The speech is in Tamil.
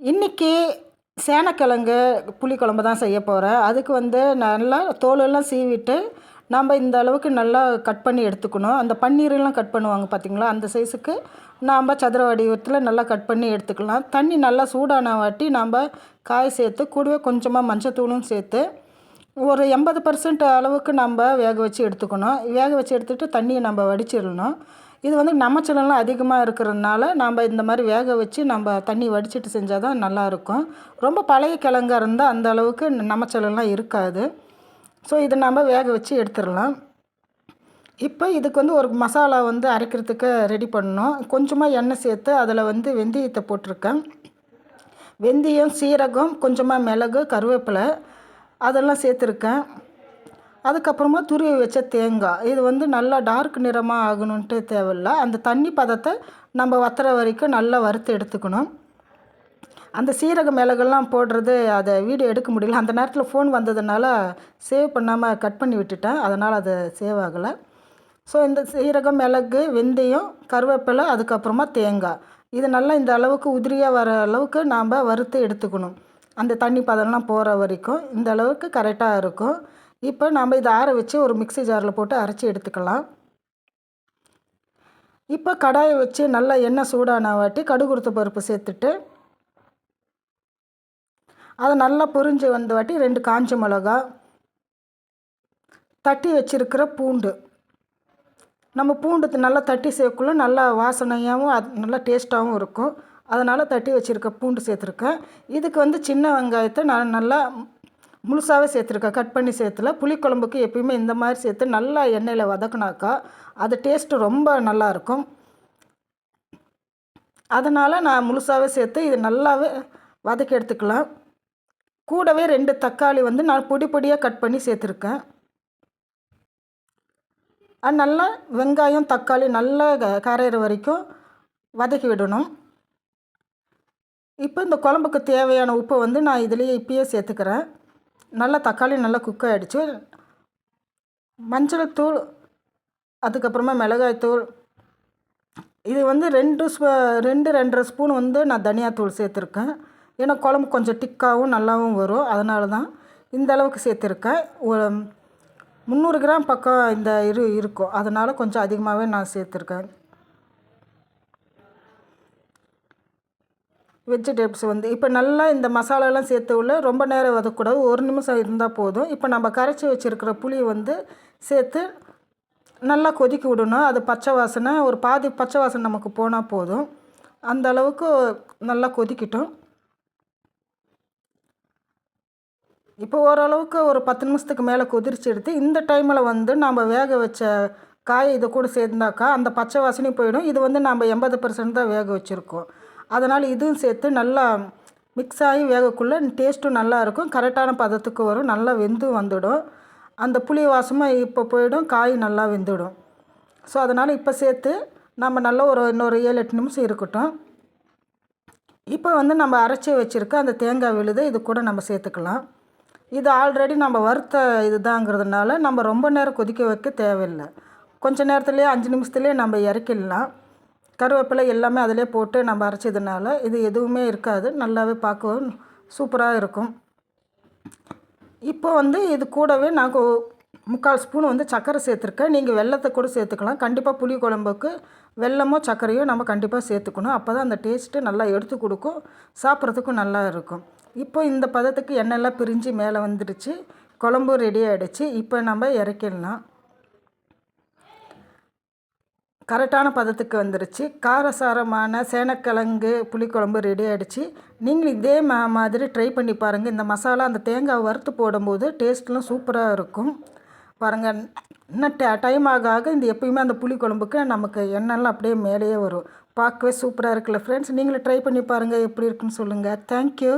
இன்றைக்கி சேனக்கிழங்கு புளிக்குழம்பு தான் செய்ய போகிறேன் அதுக்கு வந்து நல்லா தோலெல்லாம் சீவிட்டு நம்ம இந்த அளவுக்கு நல்லா கட் பண்ணி எடுத்துக்கணும். அந்த பன்னீரெல்லாம் கட் பண்ணுவாங்க பார்த்தீங்களா அந்த சைஸுக்கு நாம் சதுர வடிவத்தில் நல்லா கட் பண்ணி எடுத்துக்கலாம். தண்ணி நல்லா சூடான வாட்டி நம்ம காய் சேர்த்து கூடவே கொஞ்சமாக மஞ்சத்தூளும் சேர்த்து ஒரு எண்பது பர்சன்ட் அளவுக்கு நம்ம வேக வச்சு எடுத்துக்கணும். வேக வச்சு எடுத்துகிட்டு தண்ணியை நம்ம வடிச்சிடணும். இது வந்து நமச்சலெல்லாம் அதிகமாக இருக்கிறதுனால நம்ம இந்த மாதிரி வேக வச்சு நம்ம தண்ணி வடிச்சிட்டு செஞ்சால் தான் நல்லாயிருக்கும். ரொம்ப பழைய கிழங்கா இருந்தால் அந்த அளவுக்கு நமச்சலெல்லாம் இருக்காது. ஸோ இதை நம்ம வேக வச்சு எடுத்துடலாம். இப்போ இதுக்கு வந்து ஒரு மசாலா வந்து அரைக்கிறதுக்கு ரெடி பண்ணணும். கொஞ்சமாக எண்ணெய் சேர்த்து அதில் வந்து வெந்தயத்தை போட்டிருக்கேன். வெந்தயம் சீரகம் கொஞ்சமாக மிளகு கருவேப்பிலை அதெல்லாம் சேர்த்துருக்கேன். அதுக்கப்புறமா துருவி வச்ச தேங்காய். இது வந்து நல்லா டார்க் நிறமாக ஆகணுன்ட்டு தேவையில்ல. அந்த தண்ணி பதத்தை நம்ம வத்துற வரைக்கும் நல்லா வறுத்து எடுத்துக்கணும். அந்த சீரக மிளகெல்லாம் போடுறது அதை வீடியோ எடுக்க முடியல. அந்த நேரத்தில் ஃபோன் வந்ததுனால சேவ் பண்ணாமல் கட் பண்ணி விட்டுட்டேன். அதனால் அது சேவ் ஆகலை. ஸோ இந்த சீரகம் மிளகு வெந்தயம் கருவேப்பிலை அதுக்கப்புறமா தேங்காய். இது நல்லா இந்த அளவுக்கு உதிரியாக வர அளவுக்கு நாம் வறுத்து எடுத்துக்கணும். அந்த தண்ணி பதம்லாம் போகிற வரைக்கும் இந்த அளவுக்கு கரெக்டாக இருக்கும். இப்போ நம்ம இதை ஆற வச்சு ஒரு மிக்ஸி ஜாரில் போட்டு அரைச்சி எடுத்துக்கலாம். இப்போ கடாயை வச்சு நல்லா எண்ணெய் சூடான வாட்டி கடுகுருத்த பருப்பு சேர்த்துட்டு அதை நல்லா பொரிஞ்சு வந்த வாட்டி ரெண்டு காஞ்ச மிளகா தட்டி வச்சுருக்கிற பூண்டு. நம்ம பூண்டு நல்லா தட்டி சேர்க்குள்ள நல்லா வாசனையாகவும் அது நல்லா டேஸ்ட்டாகவும் இருக்கும். அதனால் தட்டி வச்சுருக்க பூண்டு சேர்த்துருக்கேன். இதுக்கு வந்து சின்ன வெங்காயத்தை நான் நல்லா முழுசாகவே சேர்த்துருக்கேன் கட் பண்ணி சேர்த்துல. புளிக்குழம்புக்கு எப்பயுமே இந்த மாதிரி சேர்த்து நல்லா எண்ணெயில் வதக்குனாக்கா அது டேஸ்ட்டு ரொம்ப நல்லாயிருக்கும் அதனால் நான் முழுசாகவே சேர்த்து இது நல்லாவே வதக்கி எடுத்துக்கலாம். கூடவே ரெண்டு தக்காளி வந்து நான் பொடி பொடியாக கட் பண்ணி சேர்த்துருக்கேன். அது நல்லா வெங்காயம் தக்காளி நல்லா கரையிற வரைக்கும் வதக்கி விடணும். இப்போ இந்த குழம்புக்கு தேவையான உப்பை வந்து நான் இதுலேயே இப்பயே சேர்த்துக்கிறேன். நல்லா தக்காளி நல்லா குக் ஆகிடுச்சு மஞ்சள் தூள் அதுக்கப்புறமா மிளகாய் தூள். இது வந்து ரெண்டு ஸ்பூ ரெண்டு ரெண்டரை ஸ்பூன் வந்து நான் தனியாத்தூள் சேர்த்துருக்கேன். ஏன்னா குழம்பு கொஞ்சம் டிக்காகவும் நல்லாவும் வரும். அதனால தான் இந்த அளவுக்கு சேர்த்துருக்கேன். ஒரு முந்நூறு கிராம் பக்கம் இந்த இரு இருக்கும். அதனால் கொஞ்சம் அதிகமாகவே நான் சேர்த்துருக்கேன். வெஜிடபிள்ஸ் வந்து இப்போ நல்லா இந்த மசாலாலாம் சேர்த்து உள்ள ரொம்ப நேரம் வதக்கூடாது ஒரு நிமிஷம் இருந்தால் போதும். இப்போ நம்ம கரைச்சி வச்சுருக்கிற புளியை வந்து சேர்த்து நல்லா கொதிக்க விடணும். அது பச்சை வாசனை ஒரு பாதி பச்சை வாசனை நமக்கு போனால் போதும். அந்த அளவுக்கு நல்லா கொதிக்கட்டும். இப்போ ஓரளவுக்கு ஒரு பத்து நிமிஷத்துக்கு மேலே கொதிரிச்சு எடுத்து இந்த டைமில் வந்து நம்ம வேக வச்ச காய் இதை கூட சேர்ந்தாக்கா அந்த பச்சை வாசனையும் போயிடும். இது வந்து நம்ம எண்பது பர்சன்ட் தான் வேக வச்சுருக்கோம். அதனால் இதுவும் சேர்த்து நல்லா மிக்ஸ் ஆகி வேகக்குள்ளே டேஸ்ட்டும் நல்லா இருக்கும் கரெக்டான பதத்துக்கு வரும். நல்லா வெந்து வந்துடும். அந்த புளி வாசமாக இப்போ போயிடும். காய் நல்லா வெந்துடும். ஸோ அதனால் இப்போ சேர்த்து நம்ம நல்லா ஒரு இன்னொரு ஏழு எட்டு நிமிஷம் இருக்கட்டும். இப்போ வந்து நம்ம அரைச்சி வச்சுருக்க அந்த தேங்காய் விழுது இது கூட நம்ம சேர்த்துக்கலாம். இது ஆல்ரெடி நம்ம வறுத்த இதுதாங்கிறதுனால நம்ம ரொம்ப நேரம் கொதிக்க வைக்க தேவையில்லை. கொஞ்சம் நேரத்துலேயே அஞ்சு நிமிஷத்துலேயே நம்ம இறக்கிடலாம். கருவேப்பிலை எல்லாமே அதிலே போட்டு நம்ம அரைச்சதுனால இது எதுவுமே இருக்காது. நல்லாவே பார்க்கவும் சூப்பராக இருக்கும். இப்போ வந்து இது கூடவே நான் முக்கால் ஸ்பூன் வந்து சர்க்கரை சேர்த்துருக்கேன். நீங்கள் வெள்ளத்தை கூட சேர்த்துக்கலாம். கண்டிப்பாக புளி குழம்புக்கு வெள்ளமோ சர்க்கரையோ நம்ம கண்டிப்பாக சேர்த்துக்கணும். அப்போ தான் அந்த டேஸ்ட்டு நல்லா எடுத்து கொடுக்கும். சாப்பிட்றதுக்கும் நல்லா இருக்கும். இப்போ இந்த பதத்துக்கு எண்ணெய்லாம் பிரிஞ்சு மேலே வந்துடுச்சு. குழம்பு ரெடி ஆகிடுச்சு இப்போ நம்ம இறக்கிடலாம். கரெக்டான பதத்துக்கு வந்துருச்சு. காரசாரமான சேனக்கிழங்கு புளிக்குழம்பு ரெடி ஆகிடுச்சு நீங்களும் இதே மா மாதிரி ட்ரை பண்ணி பாருங்கள் இந்த மசாலா அந்த தேங்காய் வறுத்து போடும்போது டேஸ்ட்லாம் சூப்பராக இருக்கும். பாருங்கள் இன்னும் ட டைம் ஆக ஆக இந்த எப்பயுமே அந்த புளிக்குழம்புக்கு நமக்கு எண்ணெய்லாம் அப்படியே மேலேயே வரும். பார்க்கவே சூப்பராக இருக்குல்ல ஃப்ரெண்ட்ஸ் நீங்களும் ட்ரை பண்ணி பாருங்கள் எப்படி இருக்குன்னு சொல்லுங்கள் தேங்க்யூ